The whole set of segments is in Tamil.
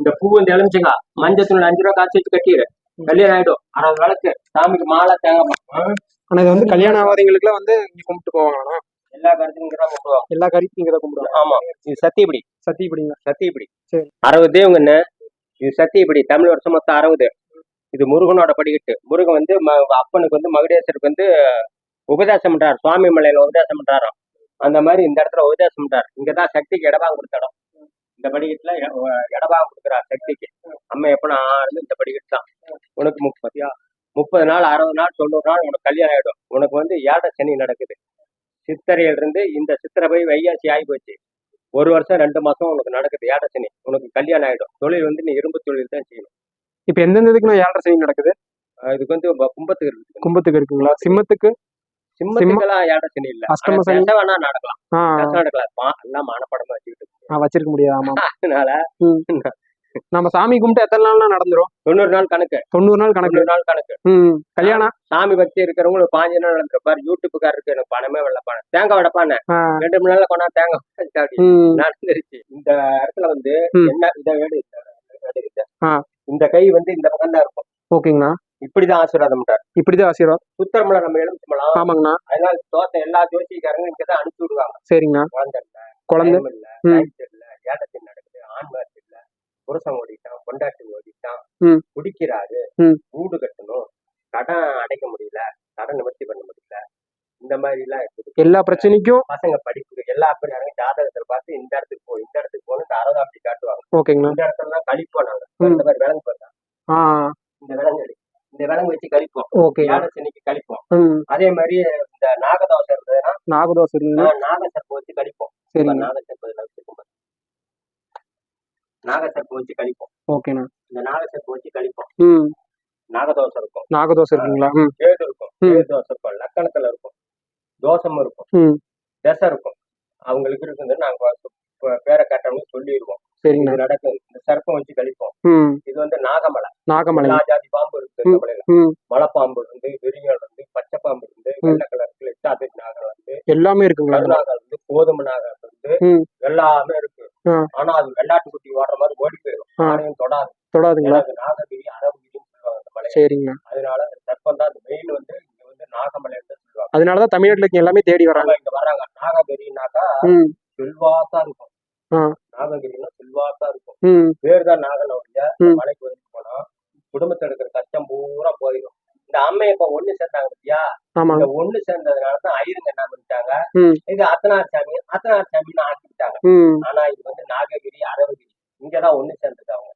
இந்த பூ இந்த எலுமிச்சங்க மஞ்சள் தூள் அஞ்சு ரூபா காய்ச்சி வச்சு கட்டிடு. கல்யாணம் ஆயிடும். அறுபது விளக்கு சாமிக்கு மாலை தேங்காய் ஆனா இது வந்து கல்யாணம் ஆகாதவங்களுக்குலாம் வந்து இங்க கும்பிட்டு போவாங்கண்ணா எல்லா கருத்துக்கும் இங்க தான் கும்பிடுவாங்க. எல்லா கறிக்கும் இங்க தான் கும்பிடுவாங்க. ஆமா. இது சத்தியப்படி. சத்தியப்படிங்க. சத்தியப்படி. சரி. அறுபது தெய்வங்கன்னு இது சத்தியப்படி. தமிழ் வருஷம் மொத்தம் அறுபது. இது முருகனோட படிக்கட்டு. முருகன் வந்து அப்பனுக்கு வந்து மகுடேசருக்கு வந்து உபதேசம் பண்றாரு. சுவாமி மலையில உபதேசம் பண்றாராம். அந்த மாதிரி இந்த இடத்துல உபதேசம் பண்றாரு. இங்கதான் சக்திக்கு இடபாங்க கொடுத்த இடம். இந்த படிக்கட்டுல இடபாங்க கொடுக்குறாரு சக்திக்கு அம்மா எப்பனா ஆறு இந்த படிக்கட்டு தான். உனக்கு முப்பத்தியா முப்பது நாள் அறுபது நாள் தொண்ணூறு நாள் உனக்கு கல்யாணம் ஆயிடும். உனக்கு வந்து ஏழை சனி நடக்குது. சித்திரையில இருந்து இந்த சித்திரை போய் வைகாசி ஆகி போச்சு. ஒரு வருஷம் ரெண்டு மாசம் உனக்கு நடக்குது ஏழை சனி. உனக்கு கல்யாணம் ஆயிடும். தொழில் வந்து நீ இரும்பு தொழில் தான் செய்யணும். இப்ப எந்தெந்த இதுக்கு ஏழரை சனி நடக்குது? இதுக்கு வந்து கும்பத்துக்கு இருக்குது கும்பத்துக்கு இருக்குங்களா? சிம்மத்துக்கு? சிம்மத்துக்கெல்லாம் ஏழை சனி இல்ல. அஷ்டம சனி? வேணா நடக்கலாம். நடக்கலாம். எல்லாம் மானப்படமா வச்சுக்கிட்டு வச்சிருக்க முடியாது ஆமா. அதனால நம்ம சாமி கும்பிட்டு எத்தனை நாள்னா நடந்துரும்? தொண்ணூறு நாள் கணக்கு. தொண்ணூறு நாள் கணக்கு. நாள் கணக்கு. ம் கல்யாணம்? சாமி பக்தி இருக்கிறவங்க ஒரு பாஞ்சு நாள் நடந்திருப்பாரு யூடியூப்புக்கார் இருக்கு எனக்கு பணமே வெள்ள பணம் தேங்காய் வடப்பானே ரெண்டு மூணு நாள்ல கொண்டா தேங்காய் நடந்துருச்சு இந்த இடத்துல வந்து. என்ன இதை வேடு இந்த கை வந்து இந்த பக்கம் தான் இருக்கும். ஓகேங்கண்ணா. இப்படிதான் ஆசீர்வாதம் இப்படிதான் ஆசீர்வாதம். சுத்தரமலை நம்ம எலுமிச்சம்பழம் ஆமாங்கண்ணா. அதனால தோத்த எல்லா ஜோசிக்காரங்க இங்கதான் அனுப்பிச்சு விடுவாங்க. சரிங்கண்ணா. குழந்தை இல்ல குழந்தை? இல்ல இல்ல ஏடத்தில் நடக்குது வாரிசு இல்ல புருஷன் ஓடிட்டான் பொண்டாட்டி ஓடிட்டான். குடிக்கிறாரு. வீடு கட்டணும் கடன் அடைக்க முடியல கடன் நிவர்த்தி பண்ண முடியல இந்த மாதிரி எல்லாம் இருக்குது. எல்லா பிரச்சனைக்கும் பசங்க படிப்புக்கு எல்லா அப்படியாங்க ஜாதகத்துல பார்த்து இந்த இடத்துக்கு போ இந்த இடத்துக்கு போகணும் அறுபது அப்படி காட்டுவாங்க. ஓகேங்கண்ணா. இந்த இடத்துல கழிப்போம் நாங்க. இந்த மாதிரி விலங்கு பார்த்தா ஆ இந்த விலங்கு அடி இந்த விலங்கு வச்சு கழிப்போம். ஓகேங்க ஏழை சனிக்கு கழிப்போம். அதே மாதிரி இந்த நாகதோசை இருந்ததுன்னா நாகதோசை நாகசர்ப்பம் வச்சு கழிப்போம். சரிங்க. நாகசர்ப்பம் வச்சிருக்கோம். நாகசர்ப்பம் வச்சு கழிப்போம். ஓகேண்ணா. இந்த நாகசர்ப்பம் வச்சு கழிப்போம். ம். நாகதோசம் இருக்கும். நாகதோசை இருக்குங்களா? கேது இருக்கும். கேது தோசை இருக்கும். லக்கணத்துல இருக்கும். தோசம் இருக்கும். தசை இருக்கும். அவங்களுக்கு இருக்குது நாங்க பேரை கட்டவங்க சொல்லிடுவோம் இது நடக்கும் இந்த சர்ப்பம் வச்சு கழிப்போம். இது வந்து நாகமலை. நாகமலை. ஜாதி பாம்பு இந்த ம் மலைப்பாம்பு இருந்து விரியல் இருந்து பச்சை பாம்பு இருந்து வெள்ளை கலர் எட்டாவது நாகம் வந்து எல்லாமே இருக்குங்களா கருநாகம் இருந்து கோதுமை நாகம் இருந்து ம். எல்லாமே இருக்கு. ஆனா அது வெள்ளாட்டு குட்டி ஓடுற மாதிரி ஓடி போயிடும். யாரையும் தொடாது. தொடாதுங்களா? நாககிரி அரபகிரின்னு சொல்லுவாங்க அந்த மலை சரிங்கண்ணா அதனால அந்த சர்ப்பம் தான் அந்த மெயின் வந்து இங்க வந்து நாகமலைன்னு சொல்லுவாங்க. அதனாலதான் தமிழ்நாட்டுல எல்லாமே தேடி வராங்க. இங்க வராங்க. நாககிரினாக்கா ம். செல்வாசா இருக்கும். நாககிரினா செல்வாசா இருக்கும். பேர் தான் நாகன ஒழிய ம். மலைக்கு வந்து குடும்பத்துல இருக்கிற கஷ்டம் பூரா போயிடும் இந்த அம்மை இப்ப ஒண்ணு சேர்ந்தாங்க பத்தியா? இந்த ஒண்ணு சேர்ந்ததுனால தான் ஐயருங்க என்ன பண்ணிட்டாங்க. இது அத்தனார் சாமி அத்தனார் சாமின்னு ஆக்கிட்டாங்க. ஆனா இது வந்து நாககிரி அரவகிரி இங்கதான் ஒண்ணு சேர்ந்தது அவங்க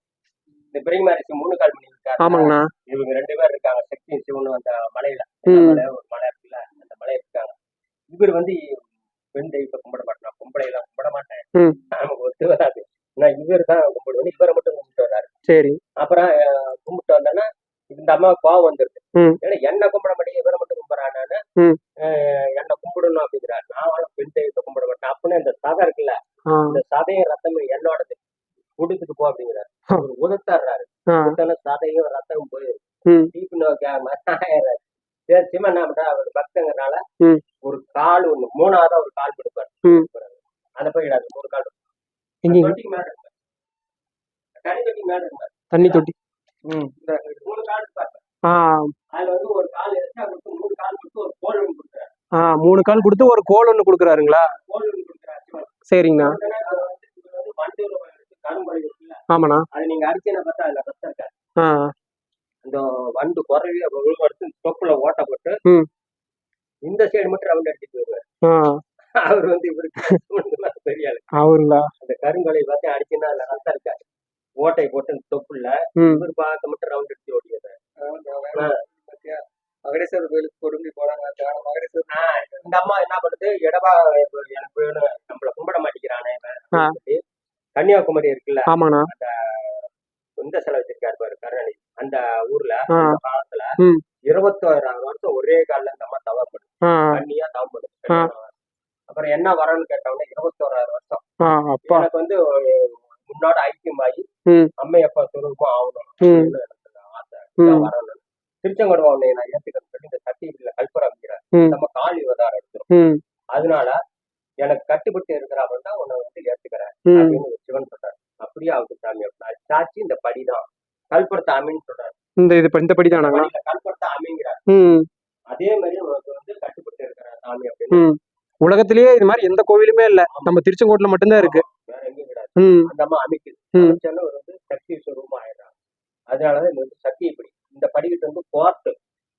இந்த பிரிமாரிசி மூணு கால் மணி இருக்காரு ஆமாங்கண்ணா. இவங்க ரெண்டு பேர் இருக்காங்க சக்தி சிவனு அந்த மலையில. ஒரு மலை இருக்குல்ல அந்த மலை இருக்காங்க. இவர் வந்து பெண் தெய்வத்தை கும்பிட மாட்டேன் எல்லாம் கும்பிட மாட்டேன். நமக்கு ஒத்து வராது. நான் இவர் தான் கும்பிடுவேன் இவரை மட்டும் கும்பிட்டு வர்றாரு. சரி அப்புறம் அஹ், கும்பிட்டு வந்தோன்னா இந்த அம்மா கோவம் வந்துருது ம். ஏன்னா என்ன கும்பிட மாட்டேங்க இவரை மட்டும் கும்பிட்றானு ம். என்ன கும்பிடணும் அப்படிங்கிறாரு. நான் பெண் தெய்வத்தை கும்பிட மாட்டேன். அப்படின்னு இந்த சதை இருக்குல்ல இந்த சதையும் ரத்தமும் என்னோடது. கொடுத்துட்டு போ அப்படிங்கிறாரு. உதத்தாடுறாரு ஆ. உதத்தான சதையும் ரத்தமும் போயிருக்கு தீப்பு நோக்காம ஆயிடுறாரு சரி சிம்ம என்ன பண்றா? அவர் பக்தங்கிறனால. ஒரு கால் ஒண்ணு மூணாவதா ஒரு கால் கொடுப்பாரு. ம். அந்த போயிடாது மூணு கால் தொட்டிக்கு மேல இருப்பாரு. தனி தொட்டி மேல இருப்பாரு. தண்ணி தொட்டி. மூணு கால் இருப்பாரு அதுல வந்து ஒரு கால் எக்ஸ்ட்ரா கொடுத்து மூணு கால் கொடுத்து ஒரு கொடுக்குறாரு ஆ மூணு கால் கொடுத்து ஒரு கோல் கொடுக்குறாருங்களா? ஒன்று கொடுக்குறாரு சிவன். சரிங்கண்ணா. ஆமாண்ணா. ஆ. அந்த வண்டு குறைவி எடுத்து தொப்புல ஓட்ட போட்டு. இந்த சைடு மட்டும் ரவுண்ட் அடிச்சுட்டு வருவார் அவர் வந்து இவருக்கு பெரிய ஆளு அவருங்களா? அந்த கருங்கொலை பார்த்து அடிச்சுன்னா அதுல ரத்தம் இருக்காது ஓட்டை போட்டு தொப்புல இவர் பார்க்க மட்டும் ரவுண்ட் அடிச்சு ஓடிடுறாரு. மகடேஸ்வரர் கோயிலுக்கு கொடுங்கி போறாங்க மகடேஸ்வரர் இந்த அம்மா என்ன பண்ணுது? இடவா எனக்கு வேணும். நம்மள கும்பிட மாட்டேங்கிறானே கன்னியாகுமரி இருக்குல்ல ஆமாண்ணா. சொந்த செலவு வச்சிருக்காரு பாரு கருணாநிதி. அந்த ஊர்ல. அந்த காலத்துல. இருபத்தோராயிரம் வருஷம் ஒரே கால்ல இந்த அம்மா தவம் பண்ணுது. ஆ. கண்ணியா தவம் பண்ணுது. அப்புறம் என்ன வரணும்னு கேட்டவொடனே இருபத்தோராயிரம் வருஷம். எனக்கு வந்து முன்னோட ஐக்கியமாகி ம். அம்மையப்பா சுரூபம் ஆகணும். ஆசை. வரணும் திருச்செங்கோடு உன்னை நம்ம காலி வதாரம் எடுத்துரும். ம். அதனால எனக்கு கட்டுப்பட்டு இருக்கிறாங்க தான் உன்னை வந்து ஏத்துக்கிறேன் அப்படின்னு சிவன் சொல்றாரு. அப்படியே அவருக்கு சாமி அப்படின்னா சாட்சி இந்த படிதான். கல்புரத்த அமீன்னு சொல்றாரு. இந்த இது இந்த படி படியில கல்புரத்த அமீங்கிறார். அதே மாதிரி உனக்கு வந்து கட்டுப்பட்டு இருக்கிற சாமி அப்படின்னு உலகத்திலேயே இது மாதிரி எந்த கோவிலுமே இல்ல. நம்ம திருச்செங்கோட்டுல மட்டும்தான் இருக்கு. வேற எங்கேயும் கிடையாது. அந்த அம்மா அமைக்குது. வந்து சக்தி சுரூபம் ஆயிடுறாங்க. அதனாலதான் இது வந்து சக்தி இப்படி. இந்த படிக்கட்டு வந்து கோர்ட்டு.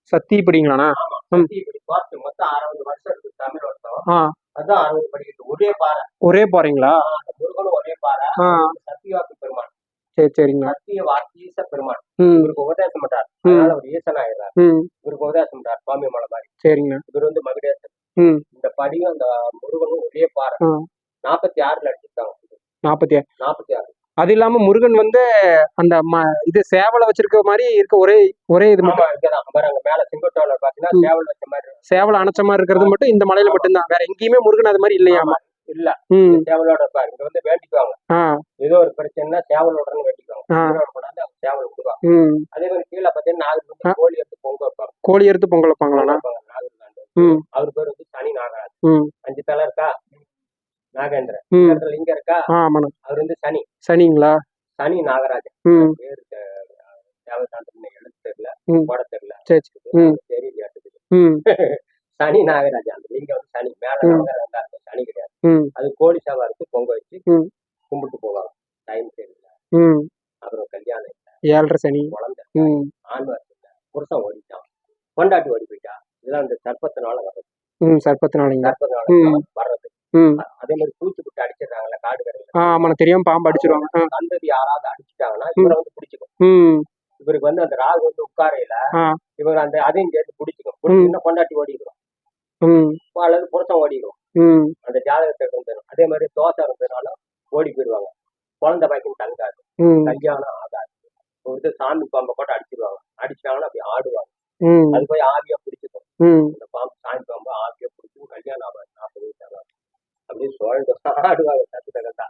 சத்தி படிங்களாண்ணா? ஒரே பாறை. ஒரே போறீங்களா? ஒரே பாறை. ஆ. சத்தியவாக்கு பெருமான். சரி வாக்கீச பெருமான். இவருக்கு உபதேசம் பண்றார். அவர் ஈசன் ஆயிடுறார். இவருக்கு உபதேசம் பண்றார். சுவாமி மலை மாதிரி. சரிங்கண்ணா இவர் வந்து மகுடேசன். இந்த படியும் அந்த முருகனும் ஒரே பாறை. நாற்பத்தி ஆறுல அடிச்சிருக்காங்க. நாற்பத்தி ஆறு நாற்பத்தி ஆறு. அது இல்லாம முருகன் வந்து அந்த இது சேவலை வச்சிருக்க மாதிரி இருக்க ஒரே ஒரே இது மட்டும். மேல செங்கோட்டோல பாத்தீங்கன்னா. சேவல் வச்ச மாதிரி. சேவலை அணைச்ச மாதிரி இருக்கிறது மட்டும் இந்த மலையில மட்டும்தான். வேற எங்கேயுமே முருகன் அது மாதிரி இல்லையாமா இல்ல. சேவலோட இருப்பாரு இங்க வந்து வேண்டிக்குவாங்க. ஏதோ ஒரு பிரச்சனைனா சேவலோடன்னு வேண்டிக்குவாங்க. சேவல் விடுவாங்க அதே மாதிரி கீழே பாத்தீங்கன்னா நாகர் கோழி எடுத்து பொங்க வைப்பாங்க. கோழி எடுத்து பொங்கல் வைப்பாங்களாண்ணா? வைப்பாங்க. நாகர் அவர் பேர் வந்து சனி நாகராஜ். அஞ்சு தலை இருக்கா? நாகேந்திரன். லிங்கம் இருக்கா? ஆமாண்ணா. அவர் வந்து சனி. சனிங்களா? சனி நாகராஜன். பேரு தேவதாண்டம்னு எழுத்து தெரியல. போட தெரியல. தெரியல. சனி நாகராஜன். அந்த லிங்கம் வந்து சனி. மேல. நாகராஜன் சனி கிடையாது. அது கோழி சாவாருக்கு பொங்க வச்சு. கும்பிட்டு போவாங்க. டைம் தெரியல. அப்புறம் கல்யாணம் இல்ல. ஏழரை சனி. குழந்தை ஆண்வார் இல்ல. புருஷன் ஓடிட்டான். கொண்டாட்டி ஓடி போயிட்டா. இதெல்லாம் இந்த சர்ப்பத்தினால வர்றது. சர்ப்பத்தினால ம். வர்றது. அதே மாதிரி பூச்சி விட்டு அடிச்சிடுறாங்கல்ல காடு கரையில. ஆ ஆமாண்ணா தெரியாம பாம்பு அடிச்சிருவாங்க. சந்ததி யாராவது அடிச்சிட்டாங்கன்னா இவரை வந்து பிடிச்சிக்கும். இவருக்கு வந்து அந்த ராகு வந்து உட்காரையில இவர் அந்த அதையும் சேர்த்து பிடிச்சிக்கும். பிடிச்சிங்கன்னா கொண்டாட்டி ஓடிக்கிறோம் அல்லது புருஷன் ஓடிக்கிறோம் அந்த ஜாதகத்தை இருந்தது அதே மாதிரி தோசை இருந்ததுனாலும் ஓடி போயிடுவாங்க. குழந்தை பாய்க்கும் தங்காது. கல்யாணம் ஆகாது. வந்து சாமி பாம்பை போட்டு அடிச்சிருவாங்க. அடிச்சிட்டாங்கன்னா அப்படி ஆடுவாங்க. அது போய் ஆவியா பிடிச்சிக்கும். சாமி பாம்பு ஆவியா பிடிச்சிக்கும் கல்யாணம் ஆகாது நாற்பது வயசு ஆகாது அப்படியே சுழண்டு ஆடுவாங்க தட்டு தகந்தா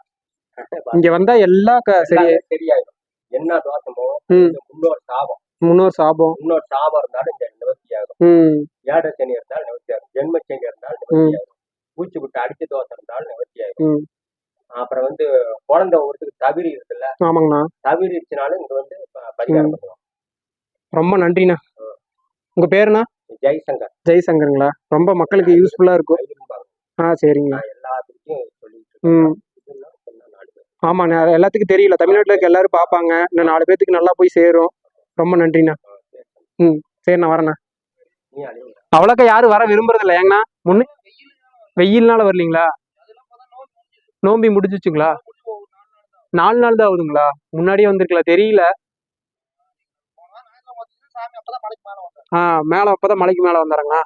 இங்க வந்தா எல்லா சரியாயிடும். என்ன தோஷமோ முன்னோர் சாபம். முன்னோர் சாபம். முன்னோர் சாபம் இருந்தாலும் இந்த நிவர்த்தி ஆகும் ஏழரை சனி இருந்தாலும் நிவர்த்தி ஆகும் ஜென்ம சனி இருந்தாலும் நிவர்த்தி ஆகும் பூச்சி விட்டு அடிச்ச தோசை இருந்தாலும் நிவர்த்தி ஆகும் அப்புறம் வந்து குழந்தை ஒருத்தருக்கு தவிரி இருக்குல்ல? ஆமாங்கண்ணா. தவிரி இருந்துச்சுனாலும் இங்க வந்து பரிகாரம் பண்ணுவோம் ரொம்ப நன்றிண்ணா. உங்க பேருண்ணா? ஜெய்சங்கர். ஜெய்சங்கருங்களா? ரொம்ப மக்களுக்கு யூஸ்ஃபுல்லா இருக்கும். ஆ சரிங்கண்ணா நான் எல்லாத்துக்கும் சொல்லிட்டு ம் இருக்கேன் இதெல்லாம் சொன்னா நாலு பேர் ஆமாண்ணா எல்லாத்துக்கும் தெரியல. தமிழ்நாட்டில் இருக்க எல்லாரும் பார்ப்பாங்க இன்னும் நாலு பேர்த்துக்கு நல்லா போய் சேரும். ரொம்ப நன்றிண்ணா. ம் சரிண்ணா வரேண்ணா. அவ்வளோக்கா யாரும் வர விரும்புறது இல்லை ஏங்கண்ணா முன்னே வெயில்னால வரலீங்களா? நோம்பி முடிஞ்சிச்சுங்களா? நாலு நாள் தான் ஆகுதுங்களா? முன்னாடியே வந்திருக்கலாம் தெரியல. ஆ மேலே அப்பதான் மலைக்கு மேலே வந்துடுறேங்கண்ணா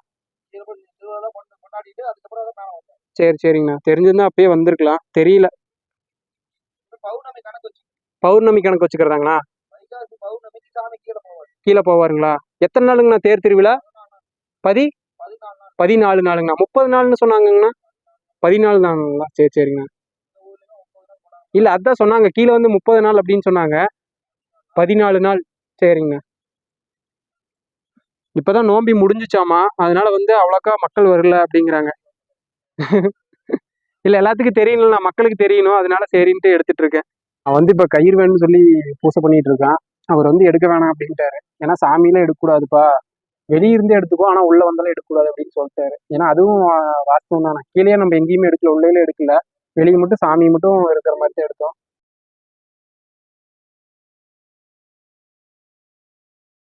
சரி சரிங்கண்ணா. தெரிஞ்சிருந்தா அப்பயே வந்திருக்கலாம். தெரியல. பௌர்ணமி கணக்கு வச்சுக்கிறதாங்கண்ணா? கீழே போவாருங்களா? எத்தனை நாளுங்கண்ணா தேர் திருவிழா? பதி பதினாலு நாளுங்கண்ணா. முப்பது நாள்னு சொன்னாங்கங்கண்ணா. பதினாலு நாளுங்களா சரி சரிங்கண்ணா. இல்லை அதான் சொன்னாங்க. கீழே வந்து முப்பது நாள் அப்படின்னு சொன்னாங்க. பதினாலு நாள். சரிங்கண்ணா. இப்போதான் நோம்பி முடிஞ்சுச்சாமா? அதனால வந்து அவ்வளோக்கா மக்கள் வரல அப்படிங்கிறாங்க. இல்லை எல்லாத்துக்கும் தெரியணும்ல. மக்களுக்கு தெரியணும். அதனால சரின்ட்டு எடுத்துட்டு இருக்கேன் அவன் வந்து இப்போ கயிறு வேணும்னு சொல்லி பூசை பண்ணிட்டு இருக்கான். அவர் வந்து எடுக்க வேணாம் அப்படின்ட்டாரு. ஏன்னா சாமியெல்லாம் எடுக்கக்கூடாதுப்பா. வெளியிருந்து எடுத்துக்கோ. ஆனால் உள்ள வந்தாலும் எடுக்கக்கூடாது அப்படின்னு சொல்லிட்டாரு. ஏன்னா அதுவும் வாஸ்தவம் தானே. கீழே நம்ம எங்கேயுமே எடுக்கல. உள்ளேயே எடுக்கல. வெளியே மட்டும் சாமி மட்டும் இருக்கிற மாதிரி தான் எடுத்தோம்.